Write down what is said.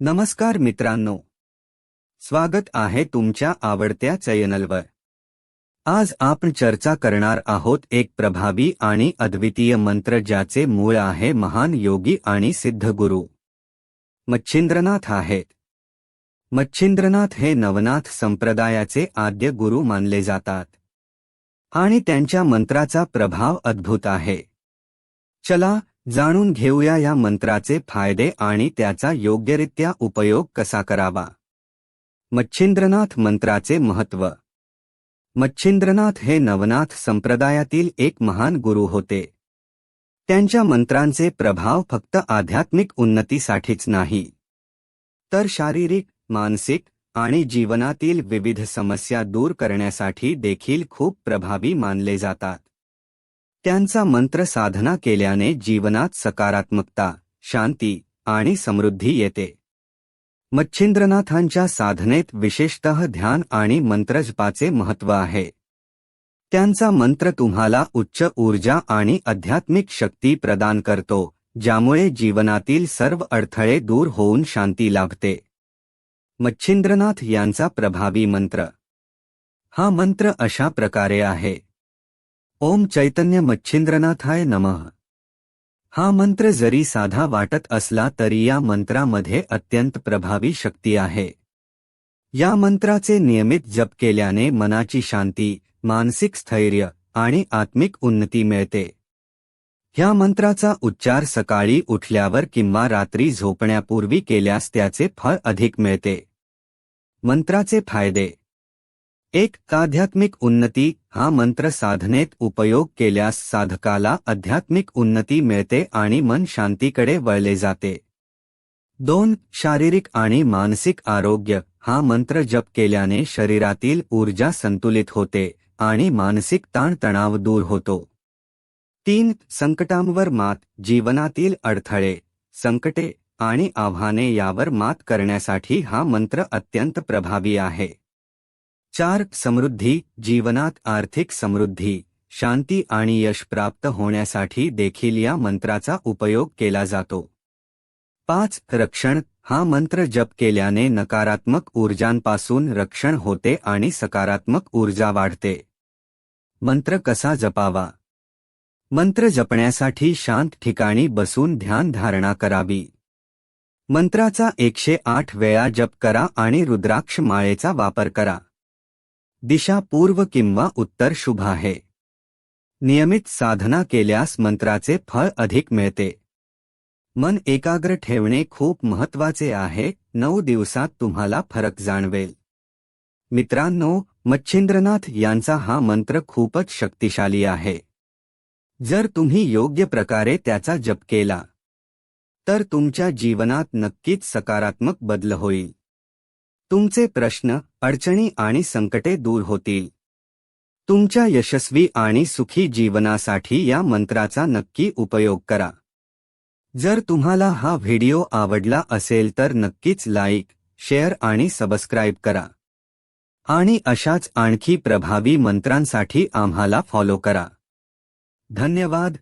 नमस्कार मित्रांनो. स्वागत आहे तुमच्या आवडत्या चॅनलवर. आज आपण चर्चा करणार आहोत एक प्रभावी आणि अद्वितीय मंत्र ज्याचे मूळ आहे महान योगी आणि सिद्धगुरू मच्छिंद्रनाथ आहेत. मच्छिंद्रनाथ हे नवनाथ संप्रदायाचे आद्य गुरु मानले जातात. आणि त्यांच्या मंत्राचा प्रभाव अद्भुत आहे. चला जाणून घेऊया या मंत्राचे फायदे आणि त्याचा योग्यरित्या उपयोग कसा करावा. मच्छिंद्रनाथ मंत्राचे महत्त्व. मच्छिंद्रनाथ हे नवनाथ संप्रदायातील एक महान गुरु होते. त्यांच्या मंत्रांचे प्रभाव फक्त आध्यात्मिक उन्नतीसाठीच नाही. तर शारीरिक मानसिक आणि जीवनातील विविध समस्या दूर करण्यासाठी देखील खूप प्रभावी मानले जातात. त्यांचा मंत्र साधना केल्याने जीवनात सकारात्मकता शांती आणि समृद्धी येते. मच्छिंद्रनाथांच्या साधनेत विशेषतः ध्यान आणि मंत्रजपाचे महत्त्व आहे. त्यांचा मंत्र तुम्हाला उच्च ऊर्जा आणि आध्यात्मिक शक्ती प्रदान करतो ज्यामुळे जीवनातील सर्व अडथळे दूर होऊन शांती लाभते. मच्छिंद्रनाथ यांचा प्रभावी मंत्र. हा मंत्र अशा प्रकारे आहे. ओम चैतन्य मच्छिंद्रनाथाय नमः. हा मंत्र जरी साधा वाटत असला तरी या मंत्रामध्ये अत्यंत प्रभावी शक्ती आहे. या मंत्राचे नियमित जप केल्याने मनाची शांती मानसिक स्थैर्य आणि आत्मिक उन्नती मिळते. ह्या मंत्राचा उच्चार सकाळी उठल्यावर किंवा रात्री झोपण्यापूर्वी केल्यास त्याचे फळ अधिक मिळते. मंत्राचे फायदे एक आध्यात्मिक उन्नती हा मंत्र साधनेत उपयोग केल्यास साधकाला आध्यात्मिक उन्नती मिळते आणि मन शांतीकडे वळले जाते. दोन शारीरिक आणि मानसिक आरोग्य हा मंत्र जप केल्याने शरीरातील ऊर्जा संतुलित होते आणि मानसिक ताणतणाव दूर होतो. तीन संकटांवर मात जीवनातील अडथळे संकटे आणि आव्हाने यावर मात करण्यासाठी हा मंत्र अत्यंत प्रभावी आहे. चार समृद्धी जीवनात आर्थिक समृद्धी शांती आणि यश प्राप्त होण्यासाठी देखील या मंत्राचा उपयोग केला जातो. पाच रक्षण. हा मंत्र जप केल्याने नकारात्मक ऊर्जांपासून रक्षण होते आणि सकारात्मक ऊर्जा वाढते. मंत्र कसा जपावा? मंत्र जपण्यासाठी शांत ठिकाणी बसून ध्यान धारणा करावी. मंत्राचा एकशे आठ वेळा जप करा आणि रुद्राक्ष माळेचा वापर करा. दिशा पूर्व किंवा उत्तर शुभ आहे. नियमित साधना केल्यास मंत्राचे फळ अधिक मिळते. मन एकाग्र ठेवणे खूप महत्त्वाचे आहे. नऊ दिवसात तुम्हाला फरक जाणवेल. मित्रांनो मच्छिंद्रनाथ यांचा हा मंत्र खूपच शक्तिशाली आहे. जर तुम्ही योग्य प्रकारे त्याचा जप केला तर तुमच्या जीवनात नक्कीच सकारात्मक बदल होईल. तुमचे प्रश्न अडचणी आणि संकटे दूर होतील. तुमच्या यशस्वी आणि सुखी जीवनासाठी या मंत्राचा नक्की उपयोग करा. जर तुम्हाला हा व्हिडिओ आवडला असेल तर नक्कीच लाईक शेअर आणि सबस्क्राईब करा. आणि अशाच आणखी प्रभावी मंत्रांसाठी आम्हाला फॉलो करा. धन्यवाद.